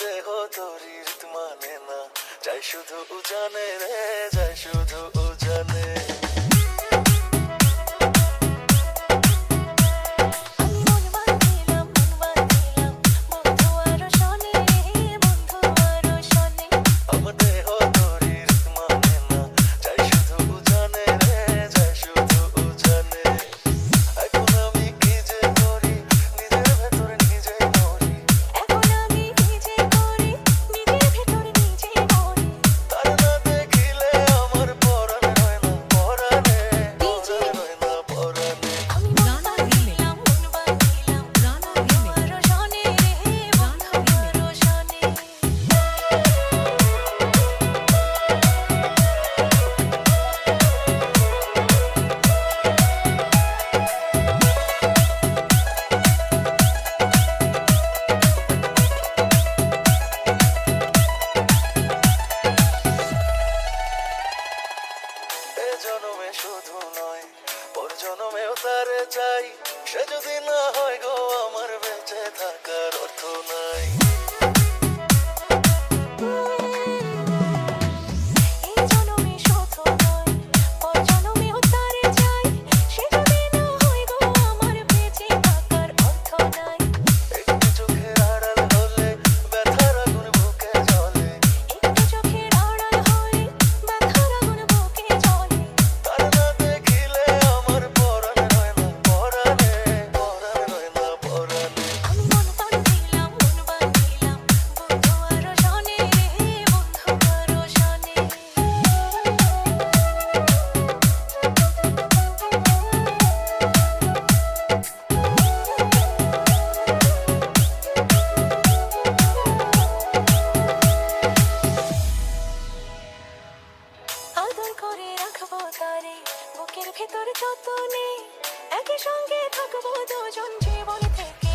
দেহ তরির মানে না। যাই শুধু উজানে রে যাই শুধু উজানে। জনমে শুধু নয় ওর জনমেও তার চাই সে যদি না হয় তোর যতনে একই সঙ্গে থাকব দুজন জীবন থেকে।